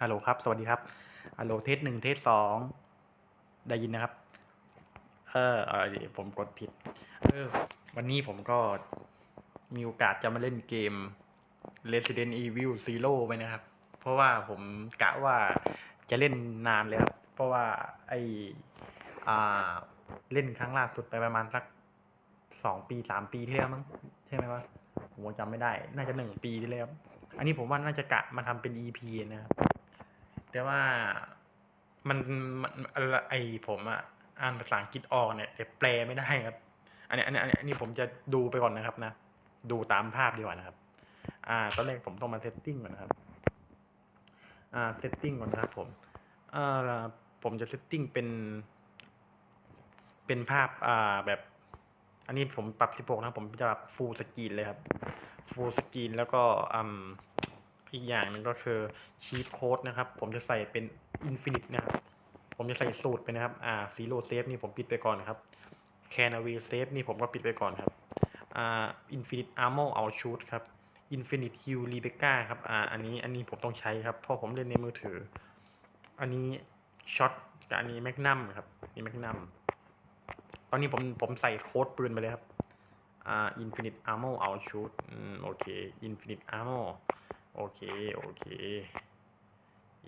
ฮัลโหลครับ สวัสดีครับ ฮัลโหลเทสหนึ่งเทสสองได้ยินนะครับ เออเออผมกดผิด เออ วันนี้ผมก็มีโอกาสจะมาเล่นเกม Resident Evil Zero ไปนะครับ เพราะว่าผมกะว่าจะเล่นนานเลยครับ เพราะว่าไออ่า เล่นครั้งล่าสุดไปประมาณสักสองปีสามปีที่แล้วมั้ง ใช่ไหมวะผมจำไม่ได้ น่าจะหนึ่งปีที่แล้ว อันนี้ผมว่าน่าจะกะมาทำเป็น EP นะครับ แต่ว่ามันมันอะไรไอผมอะอ่านภาษาอังกฤษออกเนี่ยแต่แปลไม่ได้ครับ อันนี้อันนี้อันนี้อันนี้ผมจะดูไปก่อนนะครับนะ ดูตามภาพดีกว่านะครับ อ่า ตอนแรกผมต้องมาเซตติ้งก่อนนะครับ อ่า เซตติ้งก่อนนะครับ ผม อ่า ผมจะเซตติ้งเป็น เป็นภาพ อ่า แบบ อันนี้ผมปรับ 16 นะครับผมจะปรับ full screen เลยครับ full screen แล้วก็อืมอีกอย่างหนึ่งก็คือ cheat code นะครับ ผมจะใส่เป็น infinite นะครับผมจะใส่สูตรไปนะครับ อ่า zero save นี่ผมปิดไปก่อนนะครับ canaway save นี่ผมก็ปิดไปก่อนครับ อ่า infinite ammo out shoot ครับ infinite heal rebecca ครับ อ่า อันนี้ อันนี้ผมต้องใช้ครับ เพราะผมเล่นในมือถือ อันนี้ช็อตกับอันนี้แมกนัมครับ นี่แมกนัม ตอนนี้ผม ผมใส่โค้ดปืนไปเลยครับ อ่า infinite ammo out shoot อืมโอเค infinite ammo โอเค โอเค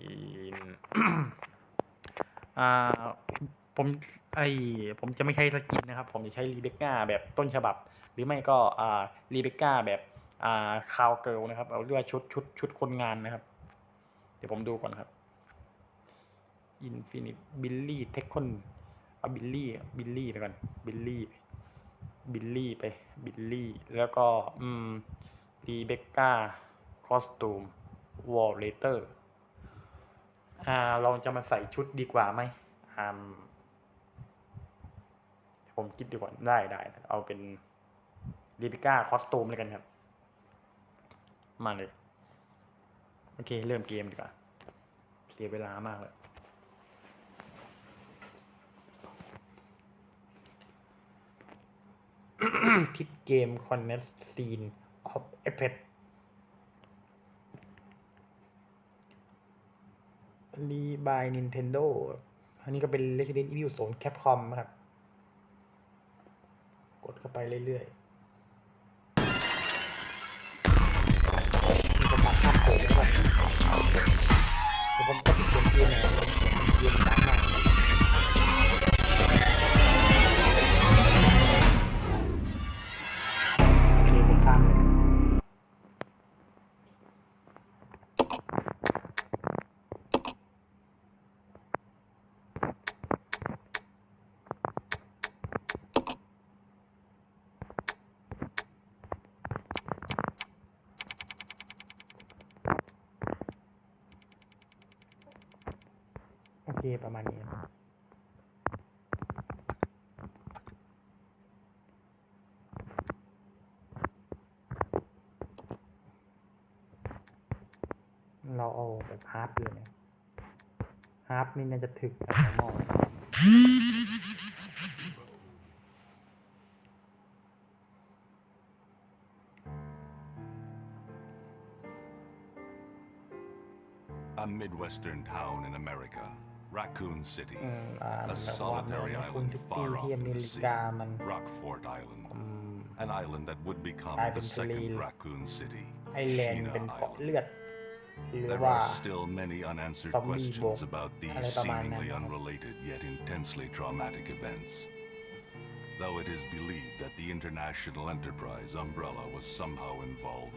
in อ่า ผมไอผมจะไม่ใช้สกินนะครับ ผมจะใช้รีเบคก้าแบบต้นฉบับ หรือไม่ก็อ่ารีเบคก้าแบบอ่าคาวเกิลนะครับ เอาเรียกว่าชุดชุดชุดคนงานนะครับ เดี๋ยวผมดูก่อนครับ Infinite Billy t e c h o n เอาบิลลี่บิลลี่ไปก่อนบิลลี่ บิลลี่ไป บิลลี่ แล้วก็ อืมรีเบคก้า คอสตูม วอลเลเตอร์ อ่า เราจะมาใส่ชุดดีกว่าไหมอ่าผมคิดดีกว่า ได้ได้ เอาเป็นรีเบคก้า คอสตูมเลยกันครับ มาเลย โอเค เริ่มเกมดีกว่า เสียเวลามากเลย ทิปเกมคอนเนสซีนออฟเอฟเฟรีบาย Nintendo อันนี้ก็เป็น Resident Evil 0 Capcom ครับ กดเข้าไปเรื่อยๆมีประกาศภาพโผล่ด้วยเดี๋ยวผมก็ปิดเสียงเกมนะเสียงเกมดังมาก โอเคประมาณนี้เราเอาแบบฮาร์ดเลยนะฮาร์ดนี่น่าจะถึกแต่มอง A Midwestern town in America, Raccoon City, a solitary island far off in the sea, Rockfort Island, an island that would become the second Raccoon City, Sheena Island. There are still many unanswered questions about these seemingly unrelated yet intensely traumatic events. Though it is believed that the international enterprise Umbrella was somehow involved,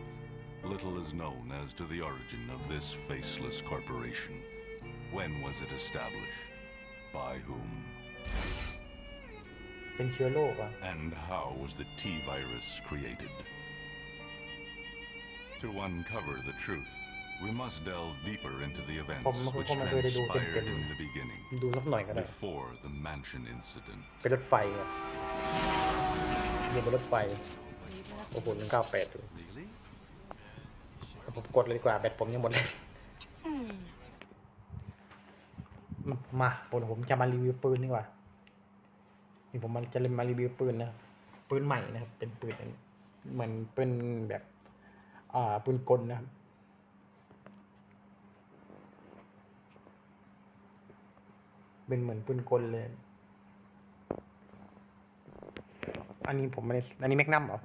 little is known as to the origin of this faceless corporation. When was it established? By whom? เป็นเชื้อโรคอ่ะ And how was the T virus created? To uncover the truth, we must delve deeper into the eventsผม-ผม- which ผมไม่เคยได้ดูเต็มๆ transpired in the beginning, ดูสักหน่อยก็ได้ before the mansion incident. เป็นรถไฟครับเรียนเป็นรถไฟ โอ้โหหนึ่งเก้าแปด Really? ผมกดเลยดีกว่า แบตผมยังหมดเลย มาผมจะมารีวิวปืนดีกว่า นี่ผมจะมารีวิวปืนนะปืนใหม่นะครับ เป็นปืนเหมือนปืนแบบ อ่าปืนกลนะครับเป็นเหมือนปืนกลเลย อันนี้ผมไม่ได้ อันนี้แม็กนัมเหรอ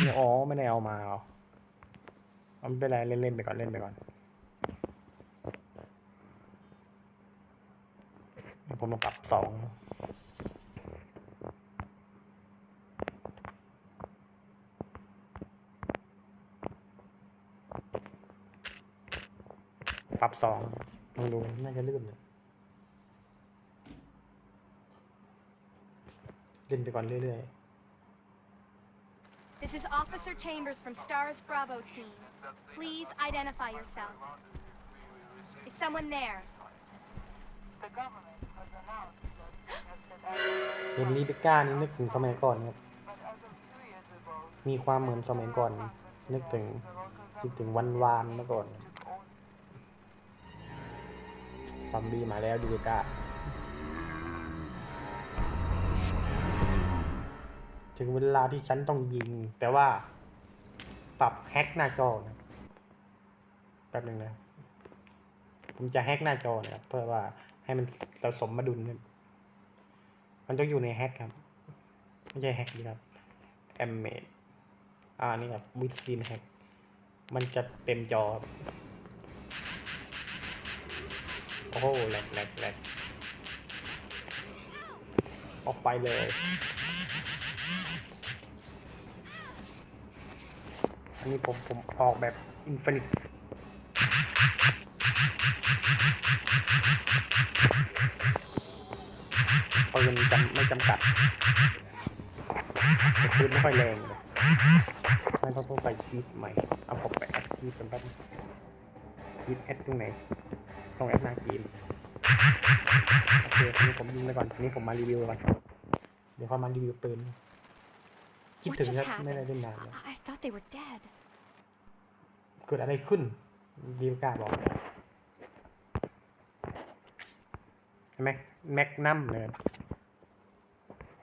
เนี่ยอ๋อไม่ได้เอามาเหรอไม่เป็นไรเล่นๆไปก่อนเล่นไปก่อน ผมมาปรับสองปรับสองลองดูน่าจะลื่นเลยเล่นไปก่อนเรื่อย This is Officer Chambers from Stars Bravo team. Please identify yourself. Is someone there? เห็นลีเบก้านี่นึกถึงสมัยก่อนครับ มีความเหมือนสมัยก่อน นึกถึงคิดถึงวันวานเมื่อก่อนซอมบี้มาแล้วลีเบก้าถึงเวลาที่ฉันต้องยิง แต่ว่าปรับแฮกหน้าจอนะแป๊บหนึ่งนะผมจะแฮกหน้าจอนะครับเพื่อว่า ให้มันผสมมาดุลมันต้องอยู่ในแฮกครับ ไม่ใช่แฮกดีครับแอมเมดอ่านี่ครับวิดซีนแฮกมันจะเต็มจอครับโอ้โหแหลกแหลกแหลกออกไปเลยอันนี้ผมผมออกแบบอินฟินิต ปืนจำไม่จำกัดแต่ปืนไม่ค่อยแรงเลยไม่ต้องต้องไปคีดใหม่ เอาผมไปแอดคีดกันแป๊บคีดแอดตรงไหนต้องแอดหน้ากีนโอเคทีนี้ผมยิงไปก่อนทีนี้ผมมารีวิวก่อน เดี๋ยวพอมารีวิวปืน คิด What ถึง just ครับไม่ได้ happened? เล่นนานแล้ว I, I thought they were dead. เกิดอะไรขึ้นดีลกาบอกแม็กแม็กนัมเลย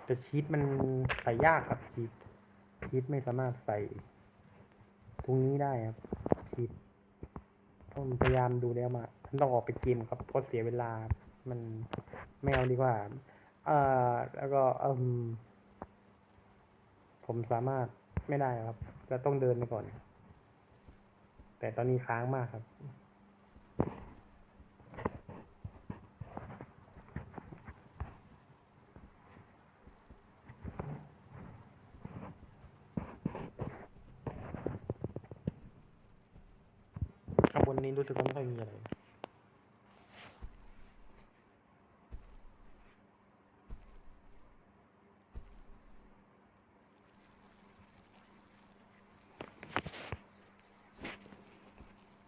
แต่ชีตมันใส่ยากครับชีตชีตไม่สามารถใส่ตรงนี้ได้ครับชีตผมพยายามดูแล้วมาฉันต้องออกไปเกมครับเพราะเสียเวลา มันไม่เอาดีกว่าเอ่อแล้วก็เอมผมสามารถไม่ได้ครับ จะต้องเดินไปก่อน แต่ตอนนี้ค้างมากครับ ข้างบนนี้รู้สึกว่าไม่ค่อยมีอะไร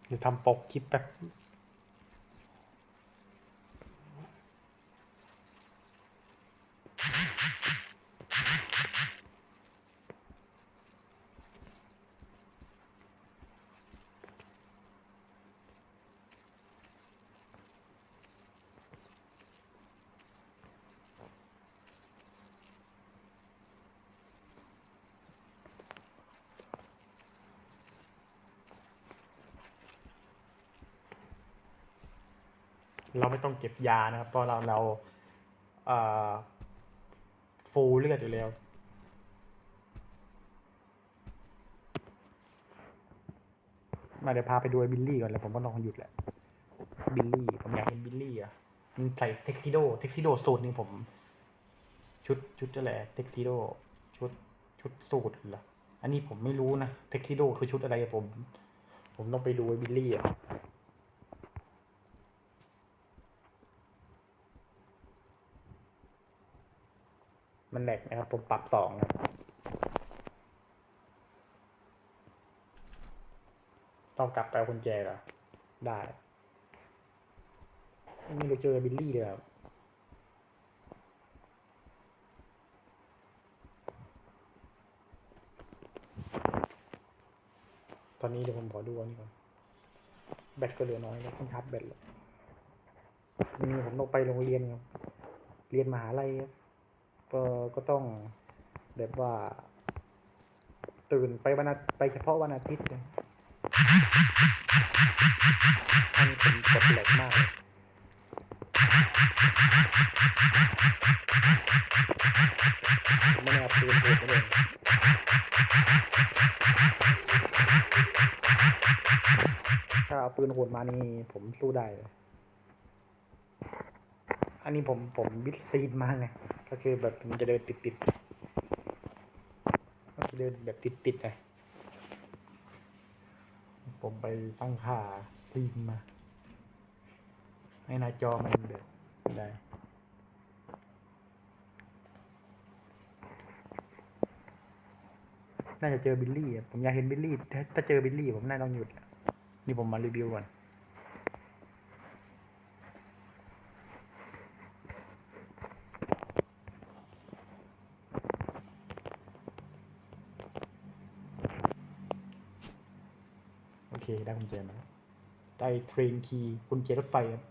เดี๋ยวทำปกคลิปแบบ เราไม่ต้องเก็บยานะครับเพราะเราเราเฟูลเลือดอยู่แล้ว มาเดี๋ยวพาไปดูบิลลี่ก่อนแล้วผมก็นอนหยุดแหละ บิลลี่ ผมอยากเห็นบิลลี่อะมันใส่เท็กซิโดเท็กซิโดสูตรนี้ผม ชุดชุดอะไรเท็กซิโดชุดชุดสูตรเหรออันนี้ผมไม่รู้นะเท็กซิโดคือชุดอะไรผม ผมต้องไปดูบิลลี่อะ มันแหลกนะครับ ผมปรับสองต้องกลับไปเอากุญแจเหรอ ได้ ไม่รู้เจอบิลลี่เลยครับตอนนี้เดี๋ยวผมขอดูอันนี้ก่อน แบตก็เหลือน้อยแล้วต้องชาร์จแบตแล้วนี่ผมต้องไปโรงเรียนครับ เรียนมหาลัยครับ ก็ก็ต้องแบบว่า ตื่นไปวันอาไปเฉพาะวันอาทิตย์เลยอันนี้ผมกดแหลกมากเลยไม่ได้เอาปืนโหดมาเลยถ้าเอาปืนโหดมานี่ผมสู้ได้เลยอันนี้ผมผมบิดซีดมากไง ก็คือแบบมันจะเดินติดติดๆก็จะเดินแบบติดติดๆไงผมไปตั้งค่าซีนมา ให้หน้าจอมันแบบได้น่าจะเจอบิลลี่ผมอยากเห็นบิลลี่ ถ้าเจอบิลลี่ผมน่าต้องหยุด นี่ผมมารีวิวก่อน ได้กุญแจมาแล้วได้เทรนคีย์กุญแจรถไฟครับ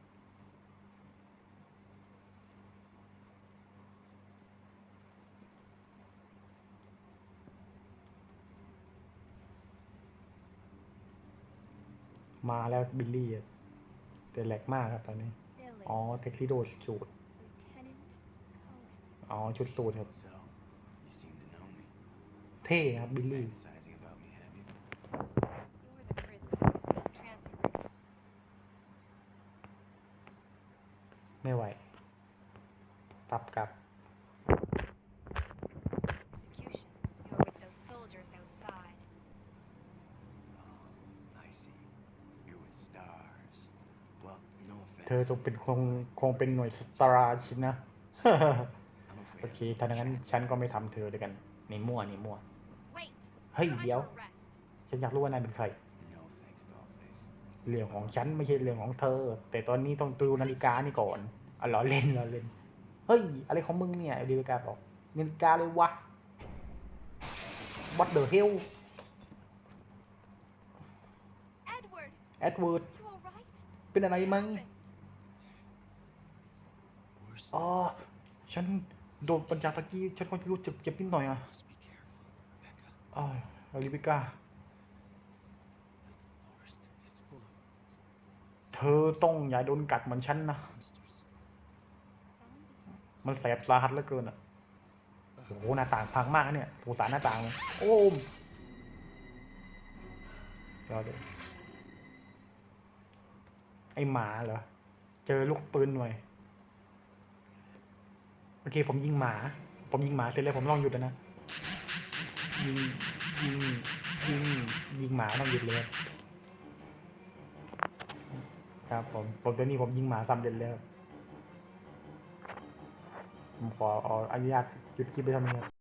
มาแล้วบิลลี่อะแต่แหลกมากครับตอนนี้ Billy, อ๋อเท็กซิโดสูตร Lieutenant Cohen. อ๋อชุดสูตรครับ So, you seem to know me. เท่ครับบิลลี่ ไม่ไหว ปรับกลับ Execution. You're with those soldiers outside. Oh, I see. You're with stars. Well, no offense. เธอจงเป็นคงคงเป็นหน่วยสตาร์ชินนะ I'm afraid โอ I'm เค ถ้าอย่างนั้นฉันก็ไม่ทำเธอด้วยกัน นี่มั่วนี่มั่ว Wait. Hey, you're under yo. arrest. ฉันอยากรู้ว่านายเป็นใคร No thanks, Dollface. เรื่องของฉันไม่ใช่เรื่องของเธอ แต่ตอนนี้ต้องดูนาฬิกานี่ก่อน อ๋อล้อเล่นล้อเล่น เฮ้ย อะไรของมึงเนี่ยนาฬิกาบอกนาฬิกาเลยวะ What the hell Edward, แอดเวิร์ด you alright? เป็นอะไรไหม Happened. Worse. อ๋อฉันโดนปัญญาตะกี้ฉันก็รู้สึกเจ็บนิดหน่อยอะ Must be careful, Rebecca. อ๋อลิบิก้า The forest is full of เธอต้องอย่าโดนกัดเหมือนฉันนะ monsters. Zombies. มันแสบสาหัสเหลือเกินอะโอ้โหหน้าต่างพังมากนะเนี่ยสงสารหน้าต่างเลยโอ้มรอดูไอหมาเหรอ เจอลูกปืนหน่วยโอเคผมยิงหมา ผมยิงหมาเสร็จแล้วผมลองหยุดแล้วนะ ยิง ยิง ยิง ยิงหมาต้องหยุดเลย ครับผม ผมตัวนี้ผมยิงหมาสำเร็จแล้ว ผมขอเอาอนุญาตหยุดคลิปไปเทำนี้ครับ